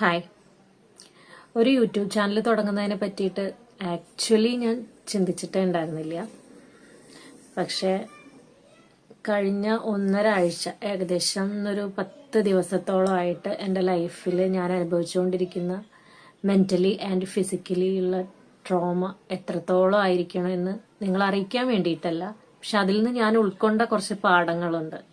Hi ഒരു YouTube channel തുടങ്ങുന്നതിനെ പറ്റിയിട്ട് actually ഞാൻ ചിന്തിച്ചിട്ടേ ഉണ്ടായിരുന്നില്ല. പക്ഷേ കഴിഞ്ഞ ഒന്നര ആഴ്ച ഏകദേശം ഒരു പത്ത് ദിവസത്തോളമായിട്ട് എന്റെ ലൈഫിൽ ഞാൻ അനുഭവിച്ചുകൊണ്ടിരിക്കുന്ന മെന്റലി ആൻഡ് ഫിസിക്കലി ഉള്ള ട്രോമ എത്രത്തോളം ആയിരിക്കണമെന്ന് നിങ്ങൾ അറിയിക്കാൻ വേണ്ടിയിട്ടല്ല. പക്ഷെ അതിൽ നിന്ന് ഞാൻ ഉൾക്കൊണ്ട കുറച്ച് പാഠങ്ങളുണ്ട്.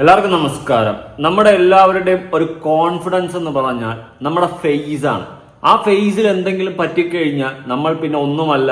എല്ലാവർക്കും നമസ്കാരം. നമ്മുടെ എല്ലാവരുടെയും ഒരു കോൺഫിഡൻസ് എന്ന് പറഞ്ഞാൽ നമ്മുടെ ഫേസ് ആണ്. ആ ഫേസിൽ എന്തെങ്കിലും പറ്റിക്കഴിഞ്ഞാൽ നമ്മൾ പിന്നെ ഒന്നുമല്ല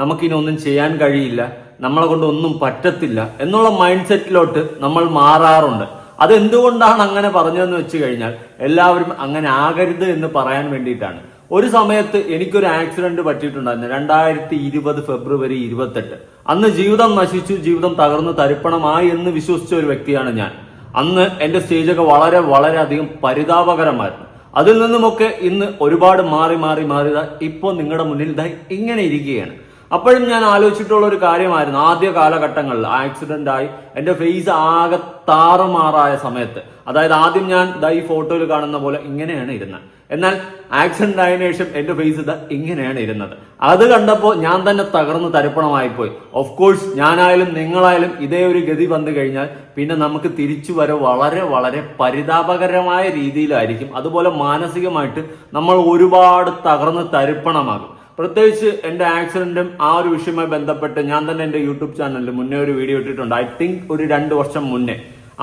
നമുക്കിനി ഒന്നും ചെയ്യാൻ കഴിയില്ല നമ്മളെ കൊണ്ട് ഒന്നും പറ്റത്തില്ല എന്നുള്ള മൈൻഡ് സെറ്റിലോട്ട് നമ്മൾ മാറാറുണ്ട്. അത് എന്തുകൊണ്ടാണ് അങ്ങനെ പറഞ്ഞതെന്ന് വെച്ച് കഴിഞ്ഞാൽ എല്ലാവരും അങ്ങനെ ആകരുത് എന്ന് പറയാൻ വേണ്ടിയിട്ടാണ്. ഒരു സമയത്ത് എനിക്കൊരു ആക്സിഡന്റ് പറ്റിയിട്ടുണ്ടായിരുന്നു. രണ്ടായിരത്തി ഇരുപത് ഫെബ്രുവരി ഇരുപത്തെട്ട്. അന്ന് ജീവിതം നശിച്ചു ജീവിതം തകർന്നു തരിപ്പണമായി എന്ന് വിശ്വസിച്ച ഒരു വ്യക്തിയാണ് ഞാൻ. അന്ന് എന്റെ സ്റ്റേജൊക്കെ വളരെ വളരെ അധികം പരിതാപകരമായിരുന്നു. അതിൽ നിന്നുമൊക്കെ ഇന്ന് ഒരുപാട് മാറി മാറി മാറി. ഇപ്പോൾ നിങ്ങളുടെ മുന്നിൽ ഇങ്ങനെ ഇരിക്കുകയാണ്. അപ്പോഴും ഞാൻ ആലോചിച്ചിട്ടുള്ള ഒരു കാര്യമായിരുന്നു ആദ്യ കാലഘട്ടങ്ങളിൽ ആക്സിഡന്റ് ആയി എന്റെ ഫേസ് ആകെ താറുമാറായ സമയത്ത്. അതായത് ആദ്യം ഞാൻ ദാ ഈ ഫോട്ടോയിൽ കാണുന്ന പോലെ ഇങ്ങനെയാണ് ഇരുന്നത്. എന്നാൽ ആക്സിഡന്റ് ആയതിനു ശേഷം എന്റെ ഫേസ് ഇത് ഇങ്ങനെയാണ് ഇരുന്നത്. അത് കണ്ടപ്പോൾ ഞാൻ തന്നെ തകർന്ന് തരിപ്പണമായി പോയി ഓഫ് കോഴ്സ് ഞാനായാലും നിങ്ങളായാലും ഇതേ ഒരു ഗതി വന്നു കഴിഞ്ഞാൽ പിന്നെ നമുക്ക് തിരിച്ചു വരെ വളരെ വളരെ പരിതാപകരമായ രീതിയിലായിരിക്കും. അതുപോലെ മാനസികമായിട്ട് നമ്മൾ ഒരുപാട് തകർന്ന് തരിപ്പണമാകും. പ്രത്യേകിച്ച് എന്റെ ആക്സിഡന്റും ആ ഒരു വിഷയവുമായി ബന്ധപ്പെട്ട് ഞാൻ തന്നെ എന്റെ യൂട്യൂബ് ചാനലിൽ മുന്നേ ഒരു വീഡിയോ ഇട്ടിട്ടുണ്ട്. ഐ തിങ്ക് ഒരു രണ്ട് വർഷം മുന്നേ.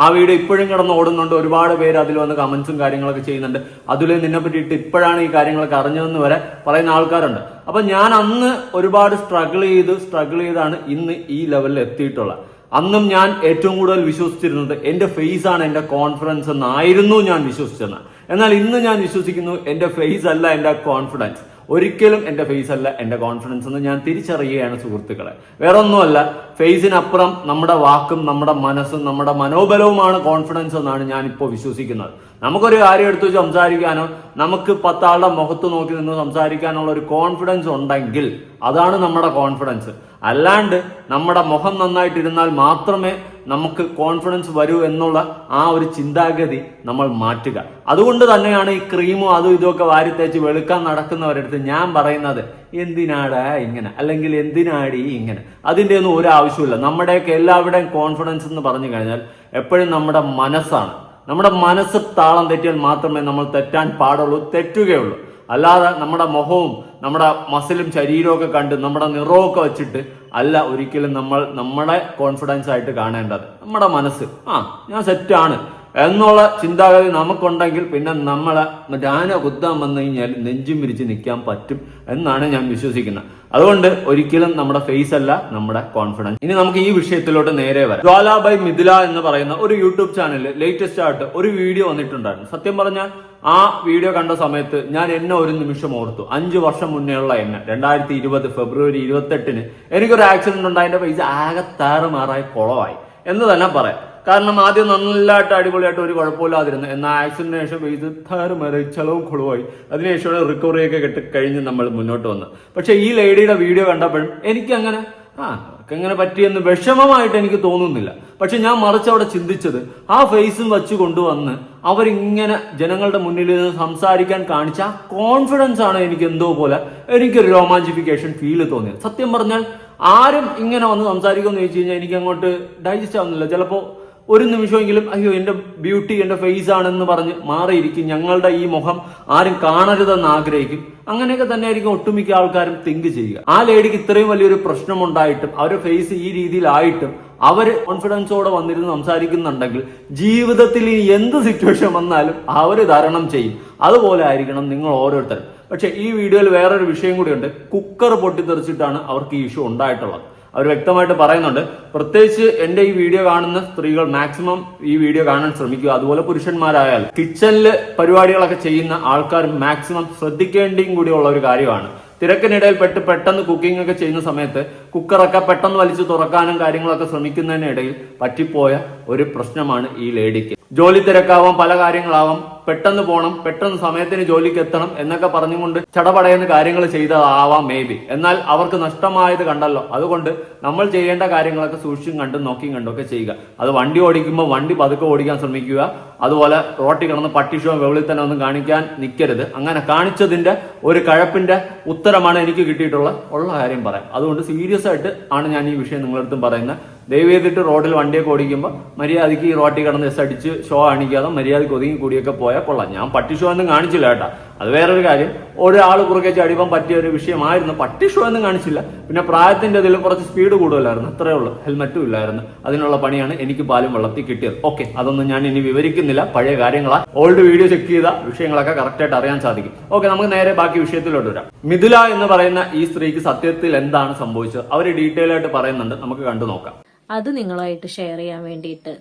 ആ വീഡിയോ ഇപ്പോഴും കിടന്ന് ഓടുന്നുണ്ട്. ഒരുപാട് പേര് അതിൽ വന്ന് കമന്റ്സും കാര്യങ്ങളൊക്കെ ചെയ്യുന്നുണ്ട്. അതിൽ നിന്നെ പറ്റിയിട്ട് ഇപ്പോഴാണ് ഈ കാര്യങ്ങളൊക്കെ അറിഞ്ഞതെന്ന് വരെ പറയുന്ന ആൾക്കാരുണ്ട്. അപ്പൊ ഞാൻ അന്ന് ഒരുപാട് സ്ട്രഗിൾ ചെയ്ത് സ്ട്രഗിൾ ചെയ്താണ് ഇന്ന് ഈ ലെവലിൽ എത്തിയിട്ടുള്ളത്. അന്നും ഞാൻ ഏറ്റവും കൂടുതൽ വിശ്വസിച്ചിരുന്നത് എന്റെ ഫേസ് ആണ് എന്റെ കോൺഫിഡൻസ് എന്നായിരുന്നു ഞാൻ വിശ്വസിച്ചത്. എന്നാൽ ഇന്ന് ഞാൻ വിശ്വസിക്കുന്നു എന്റെ ഫേസ് അല്ല എന്റെ കോൺഫിഡൻസ് ഒരിക്കലും എന്റെ ഫേസ് അല്ല എന്റെ കോൺഫിഡൻസ് എന്ന് ഞാൻ തിരിച്ചറിയുകയാണ് സുഹൃത്തുക്കളെ. വേറെ ഒന്നുമല്ല ഫേസിനപ്പുറം നമ്മുടെ വാക്കും നമ്മുടെ മനസ്സും നമ്മുടെ മനോബലവുമാണ് കോൺഫിഡൻസ് എന്നാണ് ഞാൻ ഇപ്പോൾ വിശ്വസിക്കുന്നത്. നമുക്കൊരു കാര്യം എടുത്തു വെച്ച് സംസാരിക്കാനോ നമുക്ക് പത്താളുടെ മുഖത്ത് നോക്കി നിന്ന് സംസാരിക്കാനുള്ള ഒരു കോൺഫിഡൻസ് ഉണ്ടെങ്കിൽ അതാണ് നമ്മുടെ കോൺഫിഡൻസ് അല്ലാണ്ട് നമ്മുടെ മുഖം നന്നായിട്ടിരുന്നാൽ മാത്രമേ നമുക്ക് കോൺഫിഡൻസ് വരൂ എന്നുള്ള ആ ഒരു ചിന്താഗതി നമ്മൾ മാറ്റുക. അതുകൊണ്ട് തന്നെയാണ് ഈ ക്രീമും അതും ഇതുമൊക്കെ വാരി തേച്ച് വെളുക്കാൻ നടക്കുന്നവരടുത്ത് ഞാൻ പറയുന്നത് എന്തിനാടാ ഇങ്ങനെ? അല്ലെങ്കിൽ എന്തിനാടി ഇങ്ങനെ? അതിന്റെ ഒന്നും ഒരു ആവശ്യമില്ല നമ്മുടെയൊക്കെ എല്ലാവരുടെയും കോൺഫിഡൻസ് എന്ന് പറഞ്ഞു കഴിഞ്ഞാൽ എപ്പോഴും നമ്മുടെ മനസ്സാണ്. നമ്മുടെ മനസ്സ് താളം തെറ്റിയാൽ മാത്രമേ നമ്മൾ തെറ്റാൻ പാടുള്ളൂ തെറ്റുകയുള്ളൂ. അല്ലാതെ നമ്മുടെ മുഖവും നമ്മുടെ മസിലും ശരീരമൊക്കെ കണ്ട് നമ്മുടെ നിറമൊക്കെ വെച്ചിട്ട് അല്ല ഒരിക്കലും നമ്മൾ നമ്മുടെ കോൺഫിഡൻസ് ആയിട്ട് കാണേണ്ടത്. നമ്മുടെ മനസ്സ്. ആ ഞാൻ സെറ്റാണ് എന്നുള്ള ചിന്താഗതി നമുക്കുണ്ടെങ്കിൽ പിന്നെ നമ്മളെ ഞാൻ കുത്താൻ വന്നു കഴിഞ്ഞാൽ നെഞ്ചും വിരിച്ച് നിൽക്കാൻ പറ്റും എന്നാണ് ഞാൻ വിശ്വസിക്കുന്നത്. അതുകൊണ്ട് ഒരിക്കലും നമ്മുടെ ഫേസ് അല്ല നമ്മുടെ കോൺഫിഡൻസ് ഇനി നമുക്ക് ഈ വിഷയത്തിലോട്ട് നേരെ വരാം. ജ്വാല ബൈ മിഥില എന്ന് പറയുന്ന ഒരു യൂട്യൂബ് ചാനലിൽ ലേറ്റസ്റ്റ് ആയിട്ട് ഒരു വീഡിയോ വന്നിട്ടുണ്ടായിരുന്നു. സത്യം പറഞ്ഞാൽ ആ വീഡിയോ കണ്ട സമയത്ത് ഞാൻ എന്നെ ഒരു നിമിഷം ഓർത്തു. അഞ്ച് വർഷം മുന്നേ ഉള്ള എന്നെ. രണ്ടായിരത്തി ഇരുപത് ഫെബ്രുവരി ഇരുപത്തെട്ടിന് എനിക്കൊരു ആക്സിഡന്റ് ഉണ്ടായി എന്റെ ഫേസ് ആകെ താറുമാറായി കുളമായി എന്ന് തന്നെ പറയാം. കാരണം ആദ്യം നല്ലതായിട്ട് അടിപൊളിയായിട്ട് ഒരു കുഴപ്പമില്ലാതിരുന്നു. എന്നാൽ ആക്സിഡന്റിന് ശേഷം ഇത് താറുമാറി കുളവായി. അതിനുശേഷം റിക്കവറി ഒക്കെ കിട്ടി കഴിഞ്ഞ് നമ്മൾ മുന്നോട്ട് വന്നു. പക്ഷേ ഈ ലേഡിയുടെ വീഡിയോ കണ്ടപ്പോഴും എനിക്കങ്ങനെ ആ എങ്ങനെ പറ്റിയെന്ന് വിഷമമായിട്ട് എനിക്ക് തോന്നുന്നില്ല. പക്ഷെ ഞാൻ മറിച്ച് അവിടെ ചിന്തിച്ചത് ആ ഫേസും വെച്ച് കൊണ്ടുവന്ന് അവരിങ്ങനെ ജനങ്ങളുടെ മുന്നിൽ നിന്ന് സംസാരിക്കാൻ കാണിച്ച ആ കോൺഫിഡൻസ് ആണ് എനിക്ക് എന്തോ പോലെ എനിക്കൊരു രോമാഞ്ചിഫിക്കേഷൻ ഫീൽ തോന്നിയത്. സത്യം പറഞ്ഞാൽ ആരും ഇങ്ങനെ വന്ന് സംസാരിക്കുമെന്ന് ചോദിച്ചു കഴിഞ്ഞാൽ എനിക്ക് അങ്ങോട്ട് ഡൈജസ്റ്റ് ആവുന്നില്ല. ചിലപ്പോൾ ഒരു നിമിഷമെങ്കിലും അയ്യോ എന്റെ ബ്യൂട്ടി എന്റെ ഫേസ് ആണെന്ന് പറഞ്ഞ് മാറിയിരിക്കും ഞങ്ങളുടെ ഈ മുഖം. ആരും കാണരുതെന്ന് ആഗ്രഹിക്കും. അങ്ങനെയൊക്കെ തന്നെ ആയിരിക്കും ഒട്ടുമിക്ക ആൾക്കാരും തിങ്ക് ചെയ്യുക. ആ ലേഡിക്ക് ഇത്രയും വലിയൊരു പ്രശ്നമുണ്ടായിട്ടും അവരുടെ ഫേസ് ഈ രീതിയിലായിട്ടും അവർ കോൺഫിഡൻസോടെ വന്നിരുന്ന് സംസാരിക്കുന്നുണ്ടെങ്കിൽ ജീവിതത്തിൽ ഇനി എന്ത് സിറ്റുവേഷൻ വന്നാലും അവർ തരണം ചെയ്യും. അതുപോലെ ആയിരിക്കണം നിങ്ങൾ ഓരോരുത്തരും. പക്ഷെ ഈ വീഡിയോയിൽ വേറൊരു വിഷയം കൂടിയുണ്ട്. കുക്കർ പൊട്ടിത്തെറിച്ചിട്ടാണ് അവർക്ക് ഈ ഇഷ്യൂ ഉണ്ടായിട്ടുള്ളത്. അവർ വ്യക്തമായിട്ട് പറയുന്നുണ്ട്. പ്രത്യേകിച്ച് എന്റെ ഈ വീഡിയോ കാണുന്ന സ്ത്രീകൾ മാക്സിമം ഈ വീഡിയോ കാണാൻ ശ്രമിക്കുക. അതുപോലെ പുരുഷന്മാരായാലും കിച്ചണിൽ പരിപാടികളൊക്കെ ചെയ്യുന്ന ആൾക്കാർ മാക്സിമം ശ്രദ്ധിക്കേണ്ടിയും കൂടിയുള്ള ഒരു കാര്യമാണ്. തിരക്കിനിടയിൽ പെട്ട് പെട്ടെന്ന് കുക്കിംഗ് ഒക്കെ ചെയ്യുന്ന സമയത്ത് കുക്കറൊക്കെ പെട്ടെന്ന് വലിച്ചു തുറക്കാനും കാര്യങ്ങളൊക്കെ ശ്രമിക്കുന്നതിനിടയിൽ പറ്റിപ്പോയ ഒരു പ്രശ്നമാണ് ഈ ലേഡിക്ക് ജോലി തിരക്കാവാം പല കാര്യങ്ങളാവാം. പെട്ടെന്ന് പോകണം പെട്ടെന്ന് സമയത്തിന് ജോലിക്ക് എത്തണം എന്നൊക്കെ പറഞ്ഞുകൊണ്ട് ചടപടയെന്ന് കാര്യങ്ങൾ ചെയ്തതാവാം മേ ബി എന്നാൽ അവർക്ക് നഷ്ടമായത് കണ്ടല്ലോ. അതുകൊണ്ട് നമ്മൾ ചെയ്യേണ്ട കാര്യങ്ങളൊക്കെ സൂക്ഷിച്ചും കണ്ടും നോക്കിയും കണ്ടും ഒക്കെ ചെയ്യുക. അത് വണ്ടി ഓടിക്കുമ്പോൾ വണ്ടി പതുക്കെ ഓടിക്കാൻ ശ്രമിക്കുക. അതുപോലെ റോട്ടി കിടന്ന് പട്ടിഷോ വെളിയിൽ തന്നെ ഒന്നും കാണിക്കാൻ നിൽക്കരുത് അങ്ങനെ കാണിച്ചതിന്റെ ഒരു കഴപ്പിന്റെ ഉത്തരമാണ് എനിക്ക് കിട്ടിയിട്ടുള്ള ഉള്ള കാര്യം പറയാം. അതുകൊണ്ട് സീരിയസ് ആയിട്ട് ആണ് ഞാൻ ഈ വിഷയം നിങ്ങളടുത്തും പറയുന്നത്. ദയവ് ചെയ്തിട്ട് റോഡിൽ വണ്ടിയൊക്കെ ഓടിക്കുമ്പോൾ മര്യാദയ്ക്ക് ഈ റോട്ടിൽ കിടന്ന് എസ് അടിച്ച് ഷോ കാണിക്കാതെ മര്യാദയ്ക്ക് ഒതുങ്ങി കൂടിയൊക്കെ പോയാൽ കൊള്ളാം. ഞാൻ പട്ടി ഷോ ഒന്നും കാണിച്ചില്ല കേട്ടോ. അത് വേറൊരു കാര്യം. ഒരാൾ കുറുകെ ചടിപ്പം പറ്റിയ ഒരു വിഷയമായിരുന്നു. പട്ടി ഷോ ഒന്നും കാണിച്ചില്ല. പിന്നെ പ്രായത്തിന്റെ ഇതിൽ കുറച്ച് സ്പീഡ് കൂടുതലായിരുന്നു. അത്രേ ഉള്ളൂ. ഹെൽമറ്റും ഇല്ലായിരുന്നു. അതിനുള്ള പണിയാണ് എനിക്ക് പാലും വെള്ളത്തിൽ കിട്ടിയത്. ഓക്കെ അതൊന്നും ഞാൻ ഇനി വിവരിക്കുന്നില്ല. പഴയ കാര്യങ്ങളാ. ഓൾഡ് വീഡിയോ ചെക്ക് ചെയ്ത വിഷയങ്ങളൊക്കെ കറക്റ്റായിട്ട് അറിയാൻ സാധിക്കും. ഓക്കെ നമുക്ക് നേരെ ബാക്കി വിഷയത്തിലോട്ട് വരാം. മിഥുല എന്ന് പറയുന്ന ഈ സ്ത്രീക്ക് സത്യത്തിൽ എന്താണ് സംഭവിച്ചത്? അവർ ഡീറ്റെയിൽ ആയിട്ട് പറയുന്നുണ്ട്. നമുക്ക് കണ്ടു നോക്കാം. അത് നിങ്ങളുമായിട്ട് ഷെയർ ചെയ്യാൻ വേണ്ടിയിട്ട്.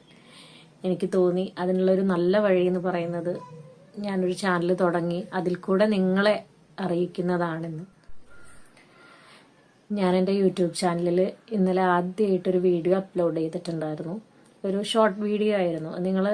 എനിക്ക് തോന്നി അതിനുള്ളൊരു നല്ല വഴി എന്ന് പറയുന്നത് ഞാനൊരു ചാനൽ തുടങ്ങി അതിൽ കൂടെ നിങ്ങളെ അറിയിക്കുന്നതാണെന്ന്. ഞാൻ എന്റെ യൂട്യൂബ് ചാനലിൽ ഇന്നലെ ആദ്യമായിട്ടൊരു വീഡിയോ അപ്ലോഡ് ചെയ്തിട്ടുണ്ടായിരുന്നു. ഒരു ഷോർട്ട് വീഡിയോ ആയിരുന്നു. നിങ്ങൾ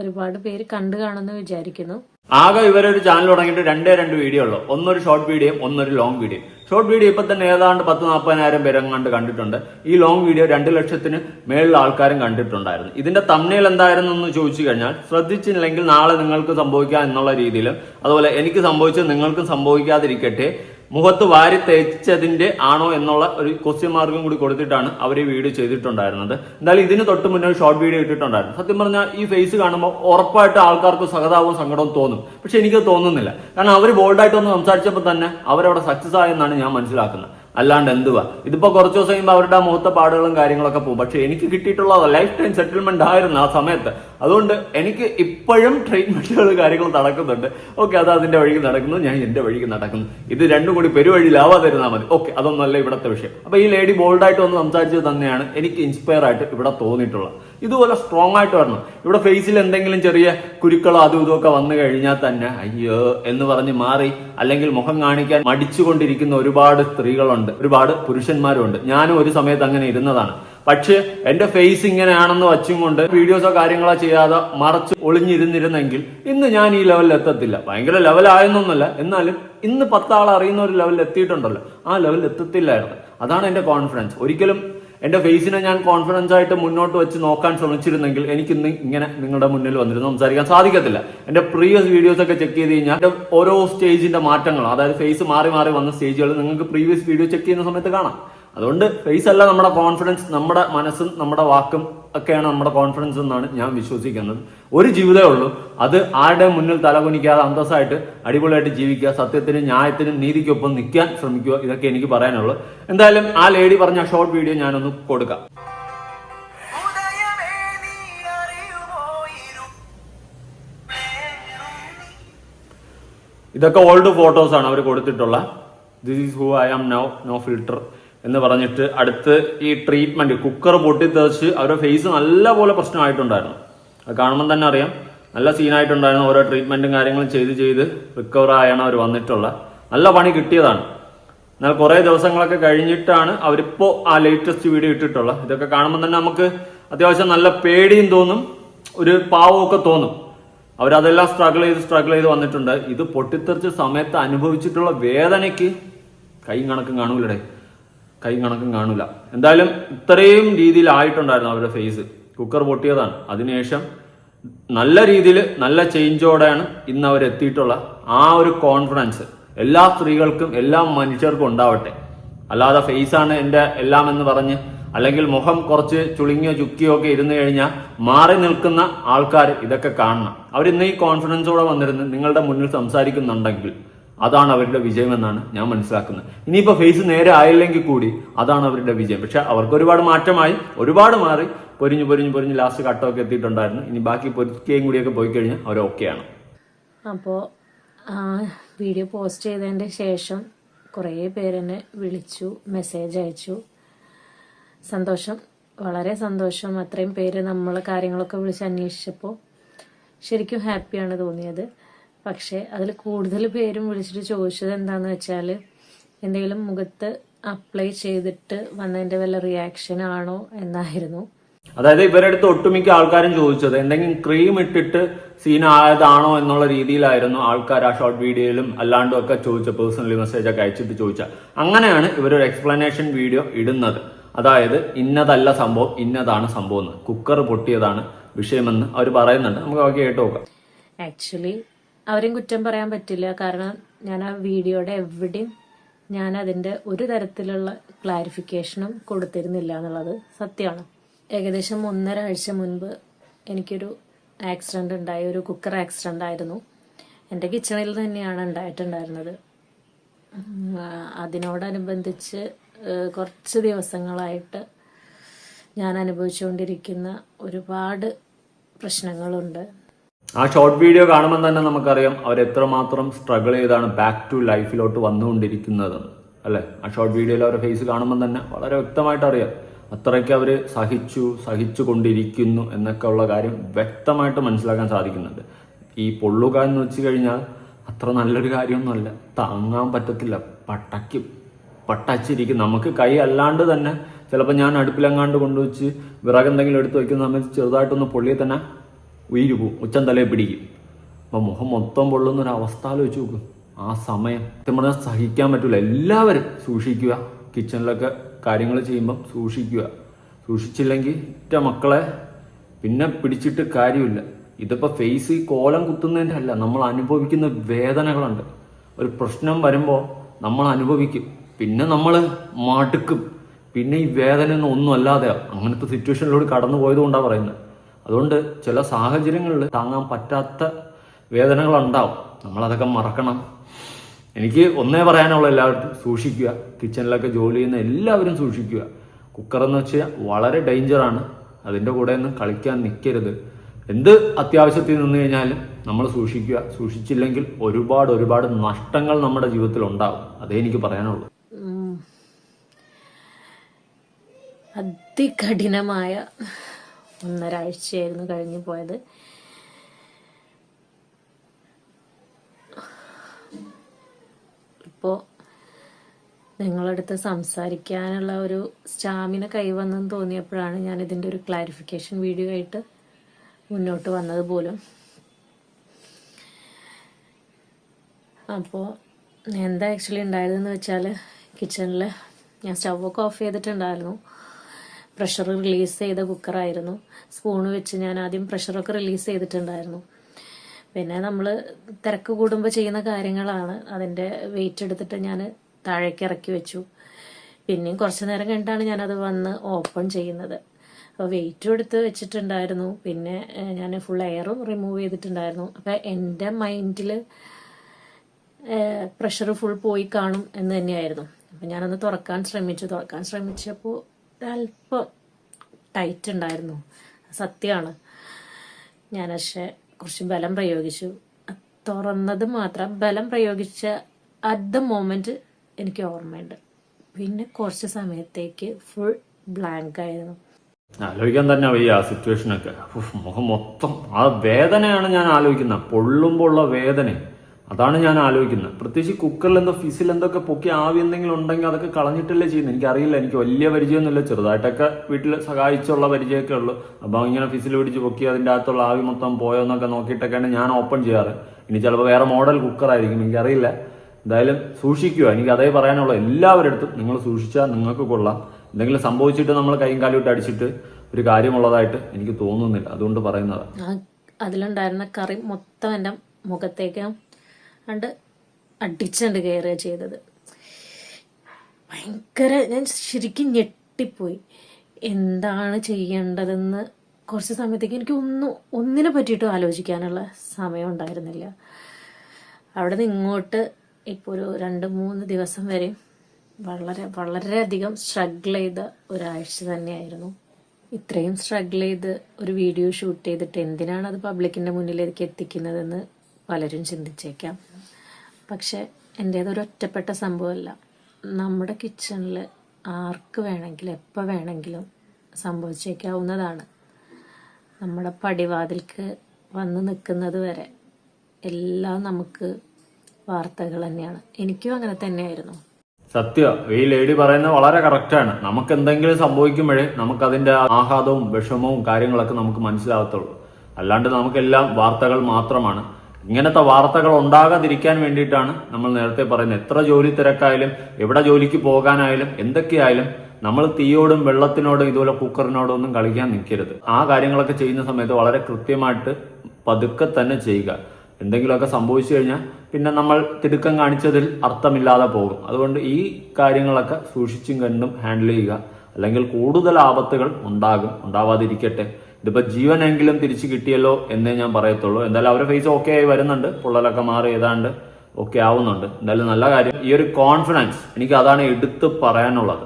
ഒരുപാട് പേര് കണ്ടു കാണുമെന്ന് വിചാരിക്കുന്നു. ആകെ ഇവരൊരു ചാനൽ തുടങ്ങിയിട്ട് രണ്ടേ രണ്ട് വീഡിയോ ഉള്ളൂ. ഒന്നൊരു ഷോർട്ട് വീഡിയോ ഒന്നൊരു ലോങ് വീഡിയോ ഷോർട്ട് വീഡിയോ ഇപ്പം തന്നെ ഏതാണ്ട് പത്ത് നാൽപ്പതിനായിരം പേരെങ്ങാണ്ട് കണ്ടിട്ടുണ്ട്. ഈ ലോങ് വീഡിയോ രണ്ട് ലക്ഷത്തിന് മേളിൽ ആൾക്കാരും കണ്ടിട്ടുണ്ടായിരുന്നു. ഇതിന്റെ തമ്മിൽ എന്തായിരുന്നു എന്ന് ചോദിച്ചു കഴിഞ്ഞാൽ ശ്രദ്ധിച്ചില്ലെങ്കിൽ നാളെ നിങ്ങൾക്ക് സംഭവിക്കാം എന്നുള്ള രീതിയിൽ അതുപോലെ എനിക്ക് സംഭവിച്ചത് നിങ്ങൾക്കും സംഭവിക്കാതിരിക്കട്ടെ മുഖത്ത് വാരി തേച്ചതിന്റെ ആണോ എന്നുള്ള ഒരു ക്വസ്റ്റ്യൻ മാർക്കും കൂടി കൊടുത്തിട്ടാണ് അവർ ഈ വീഡിയോ ചെയ്തിട്ടുണ്ടായിരുന്നത്. എന്തായാലും ഇതിന് തൊട്ട് മുന്നേ ഒരു ഷോർട്ട് വീഡിയോ ഇട്ടിട്ടുണ്ടായിരുന്നു. സത്യം പറഞ്ഞാൽ ഈ ഫേസ് കാണുമ്പോൾ ഉറപ്പായിട്ട് ആൾക്കാർക്ക് സഹതാവും സങ്കടവും തോന്നും. പക്ഷെ എനിക്ക് തോന്നുന്നില്ല. കാരണം അവർ ബോൾഡായിട്ട് ഒന്ന് സംസാരിച്ചപ്പോൾ തന്നെ അവരവിടെ സക്സസ് ആയെന്നാണ് ഞാൻ മനസ്സിലാക്കുന്നത്. അല്ലാണ്ട് എന്തുവാ? ഇതിപ്പോ കുറച്ച് ദിവസം കഴിയുമ്പോൾ അവരുടെ മുഖത്തെ പാടുകളും കാര്യങ്ങളൊക്കെ പോകും. പക്ഷെ എനിക്ക് കിട്ടിയിട്ടുള്ള ലൈഫ് ടൈം സെറ്റിൽമെന്റ് ആയിരുന്നു ആ സമയത്ത്. അതുകൊണ്ട് എനിക്ക് ഇപ്പോഴും ട്രീറ്റ്മെന്റുകൾ കാര്യങ്ങൾ നടക്കുന്നുണ്ട്. ഓക്കെ അത് അതിന്റെ വഴിക്ക് നടക്കുന്നു ഞാൻ എന്റെ വഴിക്ക് നടക്കുന്നു. ഇത് രണ്ടും കൂടി പെരുവഴിയിലാവാതെ തരുന്നാൽ മതി. ഓക്കെ അതൊന്നല്ല ഇവിടുത്തെ വിഷയം. അപ്പോൾ ഈ ലേഡി ബോൾഡായിട്ട് ഒന്ന് സംസാരിച്ചത് തന്നെയാണ് എനിക്ക് ഇൻസ്പയർ ആയിട്ട് ഇവിടെ തോന്നിയിട്ടുള്ളത്. ഇതുപോലെ സ്ട്രോങ് ആയിട്ട് വരണം. ഇവിടെ ഫേസിൽ എന്തെങ്കിലും ചെറിയ കുരുക്കളോ അതും ഇതുമൊക്കെ വന്നു കഴിഞ്ഞാൽ തന്നെ അയ്യോ എന്ന് പറഞ്ഞ് മാറി അല്ലെങ്കിൽ മുഖം കാണിക്കാൻ മടിച്ചുകൊണ്ടിരിക്കുന്ന ഒരുപാട് സ്ത്രീകളുണ്ട്. ഒരുപാട് പുരുഷന്മാരുണ്ട്. ഞാനും ഒരു സമയത്ത് അങ്ങനെ ഇരുന്നതാണ്. പക്ഷേ എന്റെ ഫേസ് ഇങ്ങനെയാണെന്ന് വച്ചും കൊണ്ട് വീഡിയോസോ കാര്യങ്ങളോ ചെയ്യാതെ മറച്ച് ഒളിഞ്ഞിരുന്നിരുന്നെങ്കിൽ ഇന്ന് ഞാൻ ഈ ലെവലിൽ എത്തത്തില്ല. ഭയങ്കര ലെവലായെന്നൊന്നുമല്ല എന്നാലും ഇന്ന് പത്താൾ അറിയുന്ന ഒരു ലെവലിൽ എത്തിയിട്ടുണ്ടല്ലോ. ആ ലെവലിൽ എത്തത്തില്ലായിരുന്നു. അതാണ് എന്റെ കോൺഫിഡൻസ് ഒരിക്കലും എന്റെ ഫേസിനെ ഞാൻ കോൺഫിഡൻസ് ആയിട്ട് മുന്നോട്ട് വെച്ച് നോക്കാൻ ശ്രമിച്ചിരുന്നെങ്കിൽ എനിക്ക് ഇന്ന് ഇങ്ങനെ നിങ്ങളുടെ മുന്നിൽ വന്നിരുന്ന് സംസാരിക്കാൻ സാധിക്കത്തില്ല. എന്റെ പ്രീവിയസ് വീഡിയോസ് ഒക്കെ ചെക്ക് ചെയ്ത് കഴിഞ്ഞാൽ എന്റെ ഓരോ സ്റ്റേജിന്റെ മാറ്റങ്ങൾ അതായത് ഫേസ് മാറി മാറി വന്ന സ്റ്റേജുകൾ നിങ്ങൾക്ക് പ്രീവിയസ് വീഡിയോ ചെക്ക് ചെയ്യുന്ന സമയത്ത് കാണാം. അതുകൊണ്ട് ഫേസ് അല്ല നമ്മുടെ കോൺഫിഡൻസ് നമ്മുടെ മനസ്സും നമ്മുടെ വാക്കും ഒക്കെയാണ് നമ്മുടെ കോൺഫിഡൻസ് എന്നാണ് ഞാൻ വിശ്വസിക്കുന്നത്. ഒരു ജീവിതമേ ഉള്ളൂ. അത് ആരുടെ മുന്നിൽ തലകുനിക്കാതെ അന്തസ്സായിട്ട് അടിപൊളിയായിട്ട് ജീവിക്കുക സത്യത്തിനും ന്യായത്തിനും നീതിക്കൊപ്പം നിൽക്കാൻ ശ്രമിക്കുക ഇതൊക്കെ എനിക്ക് പറയാനുള്ളൂ. എന്തായാലും ആ ലേഡി പറഞ്ഞ ഷോർട്ട് വീഡിയോ ഞാനൊന്ന് കൊടുക്കാം. ഇതൊക്കെ ഓൾഡ് ഫോട്ടോസ് ആണ് അവർ കൊടുത്തിട്ടുള്ള. This is who I am now no filter എന്ന് പറഞ്ഞിട്ട് അടുത്ത് ഈ ട്രീറ്റ്മെന്റ് കുക്കർ പൊട്ടി പൊട്ടിത്തെറിച്ച് അവരുടെ ഫേസ് നല്ലപോലെ പ്രശ്നമായിട്ടുണ്ടായിരുന്നു. അത് കാണുമ്പോൾ തന്നെ അറിയാം. നല്ല സീനായിട്ടുണ്ടായിരുന്നു ഓരോ ട്രീറ്റ്മെന്റും കാര്യങ്ങളും ചെയ്ത് ചെയ്ത് റിക്കവർ ആയാണ് അവർ വന്നിട്ടുള്ള. നല്ല പണി കിട്ടിയതാണ്. എന്നാൽ കുറേ ദിവസങ്ങളൊക്കെ കഴിഞ്ഞിട്ടാണ് അവരിപ്പോ ആ ലേറ്റസ്റ്റ് വീഡിയോ ഇട്ടിട്ടുള്ളത്. ഇതൊക്കെ കാണുമ്പോൾ തന്നെ നമുക്ക് അത്യാവശ്യം നല്ല പേടിയും തോന്നും ഒരു പാവമൊക്കെ തോന്നും. അവരതെല്ലാം സ്ട്രഗിൾ ചെയ്ത് സ്ട്രഗിൾ ചെയ്ത് വന്നിട്ടുണ്ട്. ഇത് പൊട്ടിത്തെറിച്ച സമയത്ത് അനുഭവിച്ചിട്ടുള്ള വേദനയ്ക്ക് കൈയും കണക്കും കാണൂലടേ. കൈയും കണക്കും കാണില്ല എന്തായാലും ഇത്രയും രീതിയിലായിട്ടുണ്ടായിരുന്നു അവരുടെ ഫേസ് കുക്കർ പൊട്ടിയതാണ്. അതിനുശേഷം നല്ല രീതിയിൽ നല്ല ചേഞ്ചോടെയാണ് ഇന്ന് അവർ എത്തിയിട്ടുള്ള ആ ഒരു കോൺഫിഡൻസ് എല്ലാ സ്ത്രീകൾക്കും എല്ലാ മനുഷ്യർക്കും ഉണ്ടാവട്ടെ. അല്ലാതെ ഫേസാണ് എന്റെ എല്ലാം എന്ന് പറഞ്ഞ് അല്ലെങ്കിൽ മുഖം കുറച്ച് ചുളിങ്ങിയോ ചുക്കിയോ ഒക്കെ ഇരുന്ന് കഴിഞ്ഞാൽ മാറി നിൽക്കുന്ന ആൾക്കാർ ഇതൊക്കെ കാണണം. അവരിന്ന് ഈ കോൺഫിഡൻസോടെ വന്നിരുന്ന് നിങ്ങളുടെ മുന്നിൽ സംസാരിക്കുന്നുണ്ടെങ്കിൽ അതാണ് അവരുടെ വിജയമെന്നാണ് ഞാൻ മനസ്സിലാക്കുന്നത്. ഇനിയിപ്പോൾ ഫേസ് നേരെ ആയില്ലെങ്കിൽ കൂടി അതാണ് അവരുടെ വിജയം. പക്ഷെ അവർക്ക് ഒരുപാട് മാറ്റമായി ഒരുപാട് മാറി പൊരിഞ്ഞു പൊരിഞ്ഞു പൊരിഞ്ഞ് ലാസ്റ്റ് കട്ടമൊക്കെ എത്തിയിട്ടുണ്ടായിരുന്നു. ഇനി ബാക്കി പൊരിക്കുകയും കൂടിയൊക്കെ പോയി കഴിഞ്ഞാൽ അവർ ഓക്കെയാണ് അപ്പോൾ വീഡിയോ പോസ്റ്റ് ചെയ്തതിന്റെ ശേഷം കുറേ പേരെന്നെ വിളിച്ചു മെസ്സേജ് അയച്ചു. സന്തോഷം വളരെ സന്തോഷം. അത്രയും പേര് നമ്മൾ കാര്യങ്ങളൊക്കെ വിളിച്ച് അന്വേഷിച്ചപ്പോൾ ശരിക്കും ഹാപ്പിയാണ് തോന്നിയത്. പക്ഷേ അതിൽ കൂടുതൽ പേരും വിളിച്ചിട്ട് ചോദിച്ചത് എന്താണെന്ന് വെച്ചാൽ എന്തെങ്കിലും മുഖത്ത് അപ്ലൈ ചെയ്തിട്ട് വന്നതിന്റെ വല്ല റിയാക്ഷൻ ആണോ എന്നായിരുന്നു. അതായത് ഇവരുടെ അടുത്ത് ഒട്ടുമിക്ക ആൾക്കാരും ചോദിച്ചത് എന്തെങ്കിലും ക്രീം ഇട്ടിട്ട് സീൻ ആയതാണോ എന്നുള്ള രീതിയിലായിരുന്നു ആൾക്കാർ ആ ഷോർട്ട് വീഡിയോയിലും അല്ലാണ്ടും ഒക്കെ ചോദിച്ച പേഴ്സണലി മെസ്സേജ് ഒക്കെ അയച്ചിട്ട് ചോദിച്ച. അങ്ങനെയാണ് ഇവരൊരു എക്സ്പ്ലനേഷൻ വീഡിയോ ഇടുന്നത്. അതായത് ഇന്നതല്ല സംഭവം ഇന്നതാണ് സംഭവം എന്ന്. കുക്കർ പൊട്ടിയതാണ് വിഷയമെന്ന് അവർ പറയുന്നുണ്ട്. നമുക്ക് കേട്ടു കേട്ട് നോക്കാം. ആക്ച്വലി അവരെയും കുറ്റം പറയാൻ പറ്റില്ല. കാരണം ഞാൻ ആ വീഡിയോയുടെ എവിടെയും ഞാൻ അതിന്റെ ഒരു തരത്തിലുള്ള ക്ലാരിഫിക്കേഷനും കൊടുത്തിരുന്നില്ല എന്നുള്ളത് സത്യമാണ്. ഏകദേശം ഒന്നര ആഴ്ച മുൻപ് എനിക്കൊരു ആക്സിഡന്റ് ഉണ്ടായി. ഒരു കുക്കർ ആക്സിഡന്റ് ആയിരുന്നു. എന്റെ കിച്ചണിൽ തന്നെയാണ് ഉണ്ടായിട്ടുണ്ടായിരുന്നത്. അതിനോടനുബന്ധിച്ച് കുറച്ച് ദിവസങ്ങളായിട്ട് ഞാൻ അനുഭവിച്ചുകൊണ്ടിരിക്കുന്ന ഒരുപാട് പ്രശ്നങ്ങളുണ്ട്. ആ ഷോർട്ട് വീഡിയോ കാണുമ്പോൾ തന്നെ നമുക്കറിയാം അവർ എത്രമാത്രം സ്ട്രഗിൾ ചെയ്താണ് ബാക്ക് ടു ലൈഫിലോട്ട് വന്നുകൊണ്ടിരിക്കുന്നത്. അല്ലേ? ആ ഷോർട്ട് വീഡിയോയിൽ അവരുടെ ഫേസ് കാണുമ്പോൾ തന്നെ വളരെ വ്യക്തമായിട്ട് അറിയാം അത്രയ്ക്ക് അവർ സഹിച്ചു സഹിച്ചു കൊണ്ടിരിക്കുന്നു എന്നൊക്കെ ഉള്ള കാര്യം വ്യക്തമായിട്ട് മനസ്സിലാക്കാൻ സാധിക്കുന്നുണ്ട്. ഈ പൊള്ളുക എന്ന് വെച്ച് കഴിഞ്ഞാൽ അത്ര നല്ലൊരു കാര്യമൊന്നുമല്ല. താങ്ങാൻ പറ്റത്തില്ല. പട്ടയ്ക്കും പട്ടച്ചിരിക്കും നമുക്ക് കൈ അല്ലാണ്ട് തന്നെ ചിലപ്പോൾ ഞാൻ അടുപ്പിലെങ്ങാണ്ട് കൊണ്ടുവച്ച് വിറകെന്തെങ്കിലും എടുത്ത് വയ്ക്കുന്ന സമയത്ത് ചെറുതായിട്ടൊന്ന് പൊള്ളിയെ തന്നെ ഉയിര് പോവും ഉച്ചം തലയെ പിടിക്കും. അപ്പം മുഖം മൊത്തം പൊള്ളുന്ന അവസ്ഥ ആലോചിച്ച് നോക്കും. ആ സമയം. സത്യം സഹിക്കാൻ പറ്റില്ല എല്ലാവരും സൂക്ഷിക്കുക. കിച്ചണിലൊക്കെ കാര്യങ്ങൾ ചെയ്യുമ്പം സൂക്ഷിക്കുക. സൂക്ഷിച്ചില്ലെങ്കിൽ ഒറ്റ മക്കളെ പിന്നെ പിടിച്ചിട്ട് കാര്യമില്ല. ഇതിപ്പോൾ ഫേസ് കോലം കുത്തുന്നതിന്റെ അല്ല നമ്മൾ അനുഭവിക്കുന്ന വേദനകളുണ്ട്. ഒരു പ്രശ്നം വരുമ്പോൾ നമ്മൾ അനുഭവിക്കും. പിന്നെ നമ്മൾ മടുക്കും. പിന്നെ ഈ വേദന ഒന്നും അല്ലാതെ അങ്ങനത്തെ സിറ്റുവേഷനിലൂടെ കടന്നു പോയത് കൊണ്ടാണ് പറയുന്നത് അതുകൊണ്ട് ചില സാഹചര്യങ്ങളിൽ താങ്ങാൻ പറ്റാത്ത വേദനകളുണ്ടാവും. നമ്മളതൊക്കെ മറക്കണം. എനിക്ക് ഒന്നേ പറയാനുള്ള എല്ലാവർക്കും സൂക്ഷിക്കുക. കിച്ചണിലൊക്കെ ജോലി ചെയ്യുന്ന എല്ലാവരും സൂക്ഷിക്കുക. കുക്കർ എന്ന് വെച്ചാൽ വളരെ ഡേഞ്ചറാണ് അതിന്റെ കൂടെ ഒന്നും കളിക്കാൻ നിൽക്കരുത് എന്ത് അത്യാവശ്യത്തിൽ നിന്ന് കഴിഞ്ഞാലും നമ്മൾ സൂക്ഷിക്കുക. സൂക്ഷിച്ചില്ലെങ്കിൽ ഒരുപാട് ഒരുപാട് നഷ്ടങ്ങൾ നമ്മുടെ ജീവിതത്തിൽ ഉണ്ടാവും. അതേ എനിക്ക് പറയാനുള്ളൂ. ഉം, ഒന്നരാഴ്ചയായിരുന്നു കഴിഞ്ഞു പോയത്. ഇപ്പോൾ നിങ്ങളടുത്ത് സംസാരിക്കാനുള്ള ഒരു സ്റ്റാമിന കൈവന്നെന്ന് തോന്നിയപ്പോഴാണ് ഞാൻ ഇതിന്റെ ഒരു ക്ലാരിഫിക്കേഷൻ വീഡിയോ ആയിട്ട് മുന്നോട്ട് വന്നത് പോലും. അപ്പോൾ എന്താ ആക്ച്വലി ഉണ്ടായതെന്ന് വെച്ചാൽ കിച്ചണിൽ ഞാൻ സ്റ്റൗ ഒക്കെ ഓഫ് ചെയ്തിട്ടുണ്ടായിരുന്നു. പ്രഷർ റിലീസ് ചെയ്ത കുക്കറായിരുന്നു സ്പൂണ് വെച്ച് ഞാൻ ആദ്യം പ്രഷറൊക്കെ റിലീസ് ചെയ്തിട്ടുണ്ടായിരുന്നു. പിന്നെ നമ്മൾ തിരക്ക് കൂടുമ്പോൾ ചെയ്യുന്ന കാര്യങ്ങളാണ്. അതിന്റെ വെയിറ്റ് എടുത്തിട്ട് ഞാൻ താഴേക്ക് ഇറക്കി വെച്ചു. പിന്നെയും കുറച്ച് നേരം കഴിഞ്ഞിട്ടാണ് ഞാനത് വന്ന് ഓപ്പൺ ചെയ്യുന്നത്. അപ്പോൾ വെയിറ്റും എടുത്ത് വെച്ചിട്ടുണ്ടായിരുന്നു. പിന്നെ ഞാൻ ഫുൾ എയറും റിമൂവ് ചെയ്തിട്ടുണ്ടായിരുന്നു. അപ്പോൾ എന്റെ മൈൻഡിൽ പ്രഷർ ഫുൾ പോയി കാണും എന്ന് തന്നെയായിരുന്നു. അപ്പം ഞാനൊന്ന് തുറക്കാൻ ശ്രമിച്ചു. തുറക്കാൻ ശ്രമിച്ചപ്പോൾ അല്പം ടൈറ്റ് ഉണ്ടായിരുന്നു. സത്യമാണ്. ഞാൻ പക്ഷെ കുറച്ച് ബലം പ്രയോഗിച്ചു. തുറന്നത് മാത്രം ബലം പ്രയോഗിച്ച അറ്റ് ദ മോമെന്റ് എനിക്ക് ഓർമ്മയുണ്ട്. പിന്നെ കുറച്ച് സമയത്തേക്ക് ഫുൾ ബ്ലാങ്ക് ആയിരുന്നു. ആലോചിക്കാൻ തന്നെ വയ്യ ആ സിറ്റുവേഷനൊക്കെ മുഖം മൊത്തം ആ വേദനയാണ് ഞാൻ ആലോചിക്കുന്നത്. പൊള്ളുമ്പോൾ ഉള്ള വേദന. അതാണ് ഞാൻ ആലോചിക്കുന്നത്. പ്രത്യേകിച്ച് കുക്കറിൽ എന്തോ ഫിസിൽ എന്തൊക്കെ പൊക്കി ആവി എന്തെങ്കിലും ഉണ്ടെങ്കിൽ അതൊക്കെ കളഞ്ഞിട്ടല്ലേ ചെയ്യുന്നത്. എനിക്കറിയില്ല എനിക്ക് വലിയ പരിചയമൊന്നുമില്ല. ചെറുതായിട്ടൊക്കെ വീട്ടിൽ സഹായിച്ചുള്ള പരിചയമൊക്കെ ഉള്ളൂ. അപ്പോൾ ഇങ്ങനെ ഫിസിൽ പിടിച്ച് പൊക്കി അതിന്റെ അകത്തുള്ള ആവി മൊത്തം പോയോ എന്നൊക്കെ നോക്കിയിട്ടൊക്കെയാണ് ഞാൻ ഓപ്പൺ ചെയ്യാറ്. ഇനി ചിലപ്പോൾ വേറെ മോഡൽ കുക്കറായിരിക്കും എനിക്കറിയില്ല. എന്തായാലും സൂക്ഷിക്കുക എനിക്ക് അതേ പറയാനുള്ള. എല്ലാവരുടെ അടുത്തും നിങ്ങൾ സൂക്ഷിച്ചാൽ നിങ്ങൾക്ക് കൊള്ളാം. എന്തെങ്കിലും സംഭവിച്ചിട്ട് നമ്മൾ കൈയും കാലും ഇട്ട് അടിച്ചിട്ട് ഒരു കാര്യമുള്ളതായിട്ട് എനിക്ക് തോന്നുന്നില്ല. അതുകൊണ്ട് പറയുന്നതാണ് ആ അതിലുണ്ടായിരുന്ന കറി മൊത്തം എന്റെ മുഖത്തേക്ക് കണ്ട് അടിച്ചുണ്ട് കയറുക ചെയ്തത്. ഭയങ്കര ഞാൻ ശരിക്കും ഞെട്ടിപ്പോയി. എന്താണ് ചെയ്യേണ്ടതെന്ന് കുറച്ച് സമയത്തേക്ക് എനിക്ക് ഒന്നും ഒന്നിനെ പറ്റിയിട്ടും ആലോചിക്കാനുള്ള സമയം ഉണ്ടായിരുന്നില്ല. അവിടെ നിന്ന് ഇങ്ങോട്ട് ഇപ്പോൾ ഒരു രണ്ട് മൂന്ന് ദിവസം വരെ വളരെ വളരെയധികം സ്ട്രഗിൾ ചെയ്ത ഒരാഴ്ച തന്നെയായിരുന്നു. ഇത്രയും സ്ട്രഗിൾ ചെയ്ത് ഒരു വീഡിയോ ഷൂട്ട് ചെയ്തിട്ട് എന്തിനാണ് അത് പബ്ലിക്കിന്റെ മുന്നിലേക്ക് എത്തിക്കുന്നതെന്ന് പലരും ചിന്തിച്ചേക്കാം. പക്ഷെ എന്റേതൊരു ഒറ്റപ്പെട്ട സംഭവമല്ല. നമ്മുടെ കിച്ചണിൽ ആർക്ക് വേണമെങ്കിലും എപ്പോൾ വേണമെങ്കിലും സംഭവിച്ചേക്കാവുന്നതാണ്. നമ്മുടെ പടിവാതിൽക്ക് വന്ന് നിൽക്കുന്നത് വരെ എല്ലാം നമുക്ക് വാർത്തകൾ തന്നെയാണ്. എനിക്കും അങ്ങനെ തന്നെയായിരുന്നു. സത്യം ഈ ലേഡി പറയുന്നത് വളരെ കറക്റ്റാണ് നമുക്ക് എന്തെങ്കിലും സംഭവിക്കുമ്പോഴേ നമുക്ക് അതിന്റെ ആഹ്ലാദവും വിഷമവും കാര്യങ്ങളൊക്കെ നമുക്ക് മനസ്സിലാകത്തുള്ളൂ. അല്ലാണ്ട് നമുക്കെല്ലാം വാർത്തകൾ മാത്രമാണ്. ഇങ്ങനത്തെ വാർത്തകൾ ഉണ്ടാകാതിരിക്കാൻ വേണ്ടിയിട്ടാണ് നമ്മൾ നേരത്തെ പറയുന്നത്. എത്ര ജോലി തിരക്കായാലും എവിടെ ജോലിക്ക് പോകാനായാലും എന്തൊക്കെയായാലും നമ്മൾ തീയോടും വെള്ളത്തിനോടും ഇതുപോലെ കുക്കറിനോടും ഒന്നും കളിക്കാൻ നിൽക്കരുത്. ആ കാര്യങ്ങളൊക്കെ ചെയ്യുന്ന സമയത്ത് വളരെ കൃത്യമായിട്ട് പതുക്കെ തന്നെ ചെയ്യുക. എന്തെങ്കിലുമൊക്കെ സംഭവിച്ചു കഴിഞ്ഞാൽ പിന്നെ നമ്മൾ തിടുക്കം കാണിച്ചതിൽ അർത്ഥമില്ലാതെ പോകും. അതുകൊണ്ട് ഈ കാര്യങ്ങളൊക്കെ സൂക്ഷിച്ചും കണ്ടും ഹാൻഡിൽ ചെയ്യുക. അല്ലെങ്കിൽ കൂടുതൽ ആപത്തുകൾ ഉണ്ടാകും ഉണ്ടാവാതിരിക്കട്ടെ. ഇതിപ്പോ ജീവനെങ്കിലും തിരിച്ച് കിട്ടിയല്ലോ എന്നേ ഞാൻ പറയത്തുള്ളൂ. എന്തായാലും അവരുടെ ഫേസ് ഓക്കെ ആയി വരുന്നുണ്ട്. പൊള്ളലൊക്കെ മാറി ഏതാണ്ട് ഓക്കെ ആവുന്നുണ്ട്. എന്തായാലും നല്ല കാര്യം. ഈ ഒരു കോൺഫിഡൻസ് എനിക്ക് അതാണ് എടുത്ത് പറയാനുള്ളത്.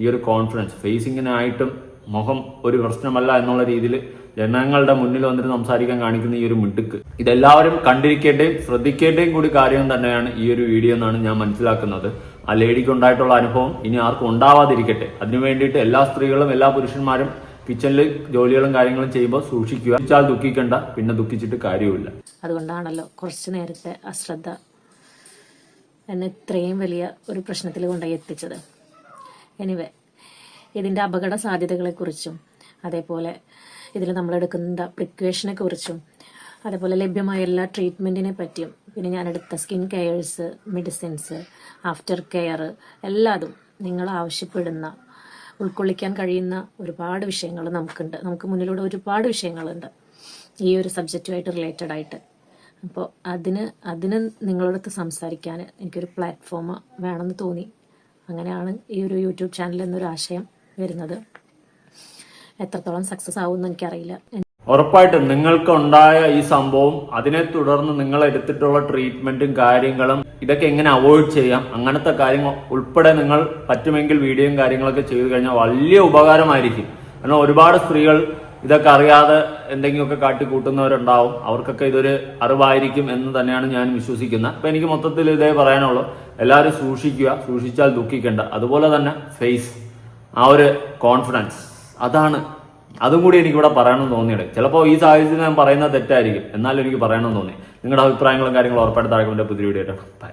ഈ ഒരു കോൺഫിഡൻസ് ഫേസിങ്ങിനായിട്ടും മുഖം ഒരു പ്രശ്നമല്ല എന്നുള്ള രീതിയിൽ ജനങ്ങളുടെ മുന്നിൽ വന്നിട്ട് സംസാരിക്കാൻ കാണിക്കുന്ന ഈ ഒരു മിടുക്ക്. ഇതെല്ലാവരും കണ്ടിരിക്കേണ്ടയും ശ്രദ്ധിക്കേണ്ടയും കൂടി കാര്യം തന്നെയാണ് ഈ ഒരു വീഡിയോ എന്നാണ് ഞാൻ മനസ്സിലാക്കുന്നത്. ആ ലേഡിക്ക് ഉണ്ടായിട്ടുള്ള അനുഭവം ഇനി ആർക്കും ഉണ്ടാവാതിരിക്കട്ടെ. അതിനു വേണ്ടിയിട്ട് എല്ലാ സ്ത്രീകളും എല്ലാ പുരുഷന്മാരും കിച്ചണിൽ ജോലികളും കാര്യങ്ങളും ചെയ്യുമ്പോൾ സൂക്ഷിക്കുക. ദുഃഖിച്ചാൽ ദുഃഖിക്കണ്ട പിന്നെ ദുഃഖിച്ചിട്ട് കാര്യമില്ല അതുകൊണ്ടാണല്ലോ കുറച്ച് നേരത്തെ അശ്രദ്ധ എന്നെ ഇത്രയും വലിയ ഒരു പ്രശ്നത്തിൽ കൊണ്ടുപോയി എത്തിച്ചത്. എനിവേ ഇതിന്റെ അപകട സാധ്യതകളെക്കുറിച്ചും അതേപോലെ ഇതിൽ നമ്മളെടുക്കുന്ന പ്രിക്വേഷനെ കുറിച്ചും അതേപോലെ ലഭ്യമായ എല്ലാ ട്രീറ്റ്മെന്റിനെ പറ്റിയും പിന്നെ ഞാൻ ഞാനെടുത്ത skin cares medicines after care എല്ലാതും നിങ്ങൾ ആവശ്യപ്പെടുന്ന ഉൾക്കൊള്ളിക്കാൻ കഴിയുന്ന ഒരുപാട് വിഷയങ്ങൾ നമുക്കുണ്ട്. നമുക്ക് മുന്നിലൂടെ ഒരുപാട് വിഷയങ്ങളുണ്ട്. ഈ ഒരു സബ്ജക്റ്റുമായിട്ട് റിലേറ്റഡ് ആയിട്ട്. അപ്പോൾ അതിന് അതിന് നിങ്ങളടുത്ത് സംസാരിക്കാൻ എനിക്കൊരു പ്ലാറ്റ്ഫോം വേണമെന്ന് തോന്നി. അങ്ങനെയാണ് ഈ ഒരു യൂട്യൂബ് ചാനൽ എന്നൊരു ആശയം വരുന്നത്. എത്രത്തോളം സക്സസ് ആവുമെന്ന് എനിക്കറിയില്ല. ഉറപ്പായിട്ടും നിങ്ങൾക്ക് ഉണ്ടായ ഈ സംഭവം അതിനെ തുടർന്ന് നിങ്ങൾ എടുത്തിട്ടുള്ള ട്രീറ്റ്മെന്റും കാര്യങ്ങളും ഇതൊക്കെ എങ്ങനെ അവോയ്ഡ് ചെയ്യാം? അങ്ങനത്തെ കാര്യങ്ങൾ ഉൾപ്പെടെ നിങ്ങൾ പറ്റുമെങ്കിൽ വീഡിയോയും കാര്യങ്ങളൊക്കെ ചെയ്തു കഴിഞ്ഞാൽ വലിയ ഉപകാരമായിരിക്കും. കാരണം ഒരുപാട് സ്ത്രീകൾ ഇതൊക്കെ അറിയാതെ എന്തെങ്കിലുമൊക്കെ കാട്ടിക്കൂട്ടുന്നവരുണ്ടാവും. അവർക്കൊക്കെ ഇതൊരു അറിവായിരിക്കും എന്ന് തന്നെയാണ് ഞാൻ വിശ്വസിക്കുന്നത്. അപ്പൊ എനിക്ക് മൊത്തത്തിൽ ഇതേ പറയാനുള്ളൂ. എല്ലാവരും സൂക്ഷിക്കുക. സൂക്ഷിച്ചാൽ ദുഃഖിക്കേണ്ട. അതുപോലെ തന്നെ ഫേസ് ആ ഒരു കോൺഫിഡൻസ് അതാണ് അതും കൂടി എനിക്കിവിടെ പറയണമെന്ന് തോന്നിയത് ചിലപ്പോൾ ഈ സാഹചര്യത്തിൽ ഞാൻ പറയുന്നത് തെറ്റായിരിക്കും. എന്നാലും എനിക്ക് പറയണമെന്ന് തോന്നി. നിങ്ങളുടെ അഭിപ്രായങ്ങളും കാര്യങ്ങളും ഉറപ്പായിട്ട് താഴെ പുതിയ വീഡിയോ